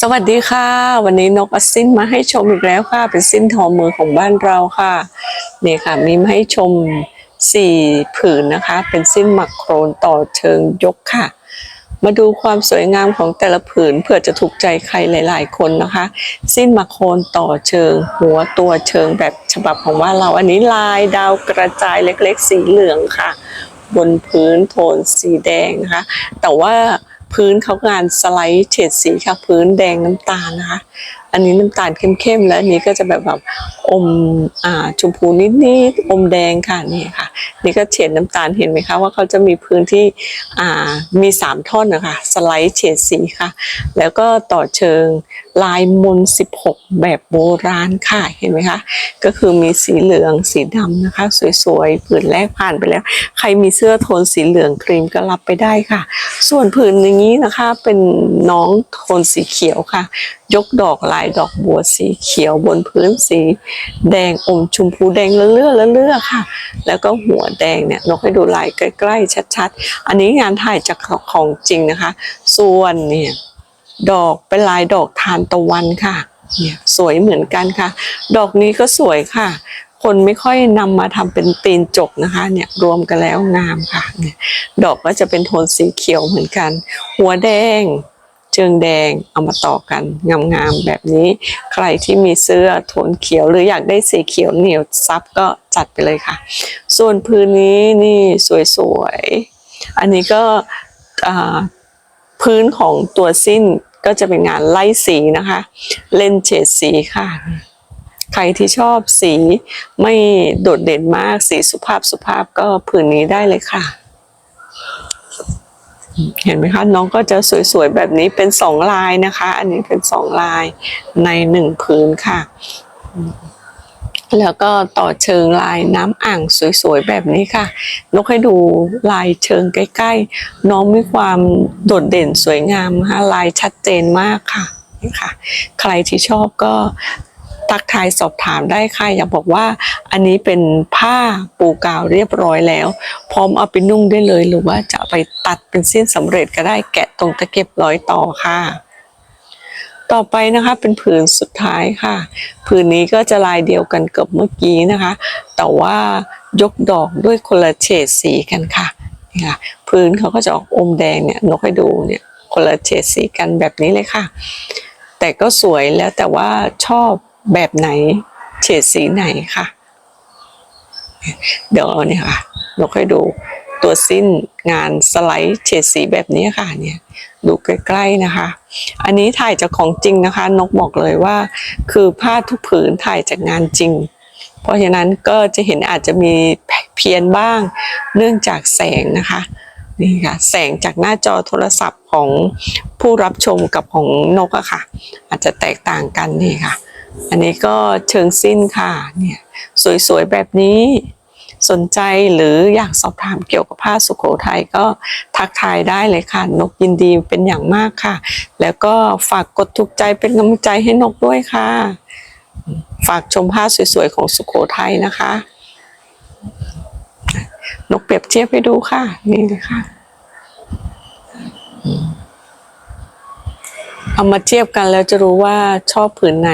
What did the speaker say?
สวัสดีค่ะ วันนี้นกอสิ้นมาให้ชมอีกแล้วค่ะ เป็นสิ้นทอมือของบ้านเราค่ะนี่ค่ะมีมาให้ชมสี่ผืนนะคะ เป็นสิ้นหมักโครนต่อเชิงยกค่ะ มาดูความสวยงามของแต่ละผืนเผื่อจะถูกใจใครหลาย ๆ คนนะคะ สิ้นหมักโครนต่อเชิง หัวตัวเชิงแบบฉบับของว่าเราอันนี้ลายดาวกระจายเล็ก ๆ สีเหลืองค่ะ บนพื้นโทนสีแดงนะคะแต่ว่า พื้นเขางานสไลด์เฉดสีค่ะพื้นแดงน้ำตาลนะคะ อันนี้น้ำตาลเข้มๆแล้วอันนี้ก็จะแบบแบบอมอ่าชมพูนิดๆอมแดงค่ะนี่ค่ะ นี่ก็เฉดน้ำตาลเห็นไหมคะว่าเขาจะมีพื้นที่อ่ามีสามท่อนนะคะสไลด์เฉดสีค่ะ แล้วก็ต่อเชิงลายมน 16 แบบโบราณค่ะเห็นไหมคะก็คือมีสีเหลืองสีดำนะคะ สวยๆผืนแรกผ่านไปแล้ว ใครมีเสื้อโทนสีเหลืองครีมก็รับไปได้ค่ะ ส่วนผืนอย่างนี้นะคะเป็นน้องโทนสีเขียวค่ะ ยกดอกลายดอกบัวสีเขียวบนพื้นสีแดงอมชมพูแดงเลื่อๆเลื่อๆค่ะ แล้วก็หัวแดงเนี่ยนกให้ดูลายใกล้ๆชัดๆ อันนี้งานถ่ายจากของจริงนะคะ ส่วนเนี่ยดอกเป็นลายดอกทานตะวันค่ะเนี่ยสวยเหมือนกันค่ะ ดอกนี้ก็สวยค่ะ คนไม่ค่อยนำมาทำเป็นตีนจกนะคะเนี่ยรวมกันแล้วงามค่ะ ดอกก็จะเป็นโทนสีเขียวเหมือนกัน หัวแดง เชิงแดงเอามาต่อกันงามๆแบบนี้ ใครที่มีเสื้อโทนเขียวหรืออยากได้สีเขียวเหนียวซับก็จัดไปเลยค่ะ ส่วนพื้นนี้นี่สวยๆ อันนี้ก็พื้นของตัวสิ้นก็จะเป็นงานไล่สีนะคะ เล่นเฉดสีค่ะ ใครที่ชอบสีไม่โดดเด่นมากสีสุภาพสุภาพก็ผืนนี้ได้เลยค่ะ เห็นไหมคะน้องก็จะสวยๆแบบนี้เป็นสองลายนะคะ อันนี้เป็นสองลายในหนึ่งพื้นค่ะ แล้วก็ต่อเชิงลายน้ำอ่างสวยๆแบบนี้ค่ะนกให้ดูลายเชิงใกล้ๆ น้องมีความโดดเด่นสวยงามนะคะลายชัดเจนมากค่ะนี่ค่ะ ใครที่ชอบก็ ทักทายสอบถามได้ค่ะอยากบอกว่าอันนี้เป็นผ้าปูกาวเรียบร้อยแล้ว พร้อมเอาไปนุ่งได้เลยหรือว่าจะไปตัดเป็นสิ้นสำเร็จก็ได้แกะตรงตะเก็บร้อยต่อค่ะ ต่อไปนะคะเป็นผืนสุดท้ายค่ะ ผืนนี้ก็จะลายเดียวกันกับเมื่อกี้นะคะ แต่ว่ายกดอกด้วยคนละเฉดสีกันค่ะนี่ค่ะพื้นเขาก็จะออกอมแดงเนี่ยนกให้ดูเนี่ยคนละเฉดสีกันแบบนี้เลยค่ะ แต่ก็สวยแล้วแต่ว่าชอบ แบบไหน เฉดสีไหนค่ะ เดี๋ยวเนี่ยค่ะนกให้ดูตัวสิ้นงานสไลด์เฉดสีแบบนี้ค่ะเนี่ยดูใกล้ๆนะคะ อันนี้ถ่ายจากของจริงนะคะ นกบอกเลยว่า คือผ้าทุกผืนถ่ายจากงานจริง เพราะฉะนั้นก็จะเห็นอาจจะมีเพี้ยนบ้าง เนื่องจากแสงนะคะนี่ค่ะแสงจากหน้าจอโทรศัพท์ของผู้รับชมกับของนกอะค่ะ อาจจะแตกต่างกันนี่ค่ะ อันนี้ก็เชิงสิ้นค่ะเนี่ยสวยๆแบบนี้ สนใจหรืออยากสอบถามเกี่ยวกับผ้าสุโขทัยก็ทักทายได้เลยค่ะ นกยินดีเป็นอย่างมากค่ะ แล้วก็ฝากกดถูกใจเป็นกำลังใจให้นกด้วยค่ะ ฝากชมผ้าสวยๆของสุโขทัยนะคะ นกเปรียบเทียบให้ดูค่ะ นี่เลยค่ะเอามาเทียบกันแล้วจะรู้ว่าชอบผืนไหน